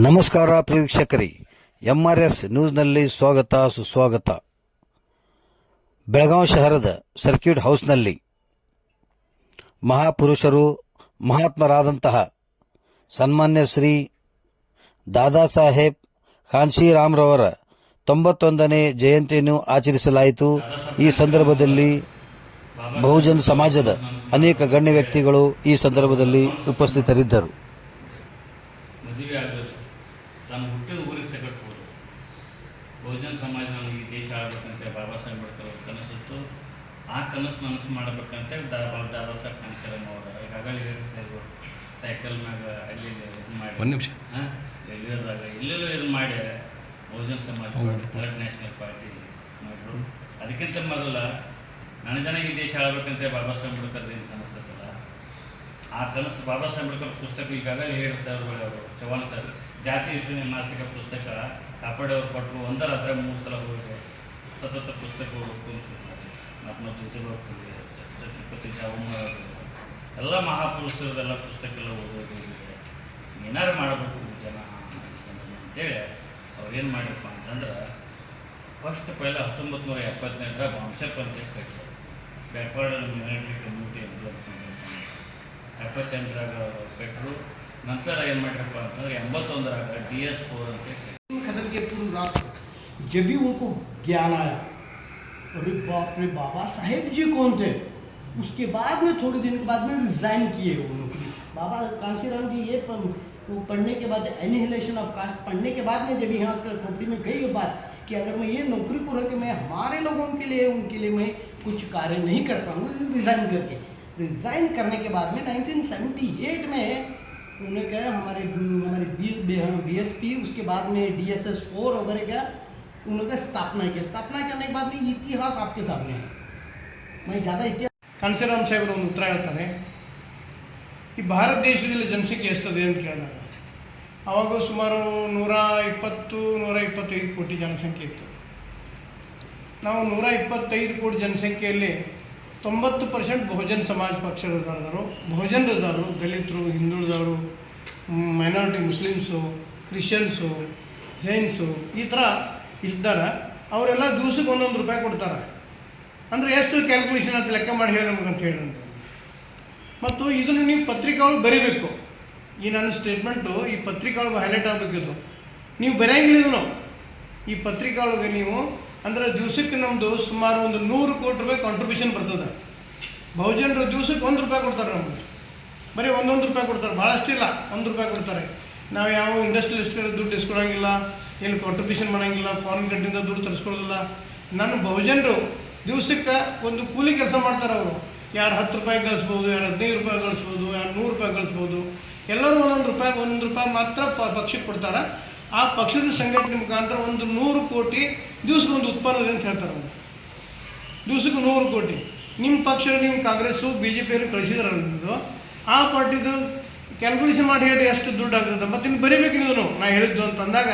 ನಮಸ್ಕಾರ ಪ್ರೇಕ್ಷಕರಿ. ಎಂಆರ್ಎಸ್ ನ್ಯೂಸ್ನಲ್ಲಿ ಸ್ವಾಗತ, ಸುಸ್ವಾಗತ. ಬೆಳಗಾವಿ ಶಹರದ ಸರ್ಕ್ಯೂಟ್ ಹೌಸ್ನಲ್ಲಿ ಮಹಾಪುರುಷರು ಮಹಾತ್ಮರಾದಂತಹ ಸನ್ಮಾನ್ಯ ಶ್ರೀ ದಾದಾ ಸಾಹೇಬ್ ಖಾನ್ಶಿರಾಮ್ರವರ ತೊಂಬತ್ತೊಂದನೇ ಜಯಂತಿಯನ್ನು ಆಚರಿಸಲಾಯಿತು. ಈ ಸಂದರ್ಭದಲ್ಲಿ ಬಹುಜನ್ ಸಮಾಜದ ಅನೇಕ ಗಣ್ಯ ವ್ಯಕ್ತಿಗಳು ಈ ಸಂದರ್ಭದಲ್ಲಿ ಉಪಸ್ಥಿತರಿದ್ದರು. ತಾನು ಹುಟ್ಟಿದ ಊರಿಗೆ ಸೆಗಟ್ಬೋದು. ಬಹುಜನ ಸಮಾಜ ನಮಗೆ ಈ ದೇಶ ಆಳ್ಬೇಕಂತ ಬಾಬಾ ಸಾಹೇಬ್ ಅಂಬೇಡ್ಕರ್ ಅವ್ರ ಕನಸಿತ್ತು ಆ ಕನಸು ನನಸು ಮಾಡಬೇಕಂತ ದಾದಾ ದಾಬಾ ಸಾಹೇಬ್ ಈಗ ಅವರ. ಈಗಾಗಲೇ ಸೈಕಲ್ ಸೈಕಲ್ನಾಗ ಅಲ್ಲಿ ಇದು ಮಾಡಿ ಒಂದು ನಿಮಿಷ. ಹಾಂ? ಎಲ್ಲಿರೋದಾಗ ಎಲ್ಲೆಲ್ಲೋ ಇದು ಮಾಡಿ ಬಹುಜನ ಸಮಾಜ ಥರ್ಡ್ ನ್ಯಾಷನಲ್ ಪಾರ್ಟಿ ಮಾಡಿದ್ರು. ಅದಕ್ಕಿಂತ ಮೊದಲ ನನ್ನ ಜನ ಈ ದೇಶ ಆಳ್ಬೇಕಂತ ಬಾಬಾ ಸಾಹೇಬ್ ಅಂಬೇಡ್ಕರ್ ಏನು ಕನಸತ್ತಲ್ಲ. ಆ ಕನಸು ಬಾಬಾ ಸಾಹೇಬ್ ಅಂಬೇಡ್ಕರ್ ಪುಸ್ತಕ ಈಗಾಗಲೇ ಹೇಳಿ ಸರ್ ಅವರು ಚವ್ಹಾಣ್ ಸರ್. ಜಾತಿ ವಿಶ್ವನೇ ಮಾಸಿಕ ಪುಸ್ತಕ ಕಾಪಾಡೋರು ಕೊಟ್ಟರು ಒಂದರ ಹತ್ರ ಮೂರು ಸಲ ಹೋಗಿದೆ ಸತತ ಪುಸ್ತಕ ಓದ್ಕೊಂತಿದ್ದಾರೆ ನಮ್ಮ ಜೊತೆ ಹೋಗ್ತೀವಿ ಛತ್ರಪತಿ ಶಾವಮ್ಮ ಎಲ್ಲ ಮಹಾಪುರುಷರದೆಲ್ಲ ಪುಸ್ತಕ ಎಲ್ಲ ಓದೋದು. ಏನಾರು ಮಾಡಬೇಕು ಜನ ಅಂತೇಳಿ ಅವ್ರೇನು ಮಾಡಿರಪ್ಪ ಅಂತಂದ್ರೆ ಫಸ್ಟ್ ಪೈಲ ಹತ್ತೊಂಬತ್ತು ನೂರ ಎಪ್ಪತ್ತೆಂಟರ ಬಾಂಶಪ್ ಅಂತ ಕಟ್ಟಿದ್ರು ಬ್ಯಾಕ್ವರ್ಡ್ ಮಿನಾರಿಟಿ ಕಮ್ಯುನಿಟಿ ಎಂಪ್ಲಾಯ್ಸ್ ಎಪ್ಪತ್ತೆಂಟರಾಗ ಕಟ್ಟರು ನಂತರ ಏನು ಮಾಡಿರಪ್ಪ ಅಂತಂದ್ರೆ ಎಂಬತ್ತೊಂದರಾಗ ಡಿ ಎಸ್ ಫೋರ್ ಅಂತ ಕಟ್ಟಿದ್ರು. खत्म किए पूर्व राष्ट्र जब भी उनको ज्ञान आया अरे बाप रे बाबा साहेब जी कौन थे उसके बाद में थोड़े दिन के बाद में रिजाइन किए वो नौकरी बाबा कांसीराम जी ये प- वो पढ़ने के बाद एनिहिलेशन ऑफ कास्ट पढ़ने के बाद में जब यहाँ क- खोपड़ी में गई ये बात कि अगर मैं ये नौकरी को रख के मैं हमारे लोगों के लिए उनके लिए मैं कुछ कार्य नहीं कर पाऊंगा रिजाइन करके रिजाइन करने के बाद में 1978 में उन्होंने कहा हमारे हमारे बी एस पी उसके बाद में डी एस एस फोर वगैरह का उन्होंने कहा स्थापना की स्थापना करने के बाद में इतिहास आपके सामने है मैं ज़्यादा इतिहास ಕಾನ್ಸಿರಾಮ್ ಸಾಹೇಬರು ಒಂದು ಉತ್ತರ ಹೇಳ್ತಾರೆ ಈ ಭಾರತ ದೇಶದಲ್ಲಿ ಜನಸಂಖ್ಯೆ ಎಷ್ಟಿದೆ ಅಂತ ಕೇಳಿದಾಗ ಆವಾಗ ಸುಮಾರು ನೂರ ಇಪ್ಪತ್ತು ನೂರ ಇಪ್ಪತ್ತೈದು ಕೋಟಿ ಜನಸಂಖ್ಯೆ ಇತ್ತು ನಾವು ನೂರ ಇಪ್ಪತ್ತೈದು ಕೋಟಿ ಜನಸಂಖ್ಯೆಯಲ್ಲಿ ತೊಂಬತ್ತು ಪರ್ಸೆಂಟ್ ಬಹುಜನ್ ಸಮಾಜ ಪಕ್ಷದವರು ಬಹುಜನರಿದ್ದವರು ದಲಿತರು, ಹಿಂದುಳಿದವರು ಮೈನಾರಿಟಿ ಮುಸ್ಲಿಮ್ಸು ಕ್ರಿಶ್ಚಿಯನ್ಸು ಜೈನ್ಸು ಈ ಥರ ಇದ್ದಾರೆ ಅವರೆಲ್ಲ ದಿವಸಕ್ಕೆ ಒಂದೊಂದು ರೂಪಾಯಿ ಕೊಡ್ತಾರೆ. ಅಂದರೆ ಎಷ್ಟು ಕ್ಯಾಲ್ಕುಲೇಷನ್ ಅಂತ ಲೆಕ್ಕ ಮಾಡಿ ಹೇಳಿ ನಮಗಂತ ಅಂತ ಹೇಳಿ ಅಂತ. ಮತ್ತು ಇದನ್ನು ನೀವು ಪತ್ರಿಕಾ ಒಳಗೆ ಬರೀಬೇಕು. ಈ ನನ್ನ ಸ್ಟೇಟ್ಮೆಂಟು ಈ ಪತ್ರಿಕೆ ಒಳಗೆ ಹೈಲೈಟ್ ಆಗಬೇಕಿದ್ದು ನೀವು ಬರೆಯಂಗಿಲ್ಲ ಈ ಪತ್ರಿಕೆ ಒಳಗೆ ನೀವು ಅಂದರೆ ದಿವಸಕ್ಕೆ ನಮ್ಮದು ಸುಮಾರು ಒಂದು ನೂರು ಕೋಟಿ ರೂಪಾಯಿ ಕಾಂಟ್ರಿಬ್ಯೂಷನ್ ಬರ್ತದೆ. ಬಹುಜನರು ದಿವಸಕ್ಕೆ ಒಂದು ರೂಪಾಯಿ ಕೊಡ್ತಾರೆ ನಮಗೆ. ಬರೀ ಒಂದೊಂದು ರೂಪಾಯಿ ಕೊಡ್ತಾರೆ ಭಾಳಷ್ಟಿಲ್ಲ ಒಂದು ರೂಪಾಯಿ ಕೊಡ್ತಾರೆ. ನಾವು ಯಾವ ಇಂಡಸ್ಟ್ರಿಯಲಿಸ್ಟ್ ದುಡ್ಡು ಇಸ್ಕೊಳಂಗಿಲ್ಲ ಏನು ಕಾಂಟ್ರಿಬ್ಯೂಷನ್ ಮಾಡೋಂಗಿಲ್ಲ ಫಾರಿನ್ ಕಂಟ್ರಿಂದ ದುಡ್ಡು ತರಿಸ್ಕೊಳ್ಳೋದಿಲ್ಲ. ನನ್ನ ಬಹುಜನರು ದಿವಸಕ್ಕೆ ಒಂದು ಕೂಲಿ ಕೆಲಸ ಮಾಡ್ತಾರೆ ಅವರು. ಯಾರು ಹತ್ತು ರೂಪಾಯಿ ಗಳಿಸ್ಬೋದು, ಯಾರು ಹದಿನೈದು ರೂಪಾಯಿ ಗಳಿಸ್ಬೋದು, ಯಾರು ನೂರು ರೂಪಾಯಿ ಗಳಿಸ್ಬೋದು. ಎಲ್ಲರೂ ಒಂದೊಂದು ರೂಪಾಯಿ ಒಂದೊಂದು ರೂಪಾಯಿ ಮಾತ್ರ ಪಕ್ಷಕ್ಕೆ ಕೊಡ್ತಾರೆ. ಆ ಪಕ್ಷದ ಸಂಘಟನೆ ಮುಖಾಂತರ ಒಂದು ನೂರು ಕೋಟಿ ದಿವಸಕ್ಕೆ ಒಂದು ಉತ್ಪನ್ನ ಇದೆ ಅಂತ ಹೇಳ್ತಾರೆ ಅವರು. ದಿವ್ಸಕ್ಕೆ ನೂರು ಕೋಟಿ. ನಿಮ್ಮ ಪಕ್ಷ ನಿಮ್ಮ ಕಾಂಗ್ರೆಸ್ಸು ಬಿ ಜೆ ಪಿಯನ್ನು ಕಳಿಸಿದ್ರಲ್ಲ ಆ ಪಾರ್ಟಿದು ಕ್ಯಾಲ್ಕುಲೇಷನ್ ಮಾಡಿ ಹೇಳಿ ಎಷ್ಟು ದುಡ್ಡು ಆಗ್ತದೆ. ಮತ್ತು ಇನ್ನು ಬರೀಬೇಕು ನೀವು ನಾ ಹೇಳಿದ್ದು ಅಂತ ಅಂದಾಗ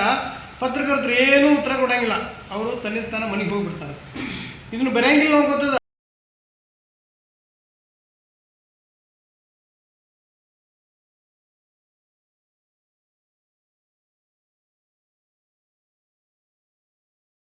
ಪತ್ರಕರ್ತರು ಏನೂ ಉತ್ತರ ಕೊಡೋಂಗಿಲ್ಲ. ಅವರು ತನ್ನ ತಾನ ಮನೆಗೆ ಹೋಗಿಬಿಡ್ತಾರೆ. ಇದನ್ನು ಬರೆಯಂಗಿಲ್ಲ ನಾವು ಗೊತ್ತದ?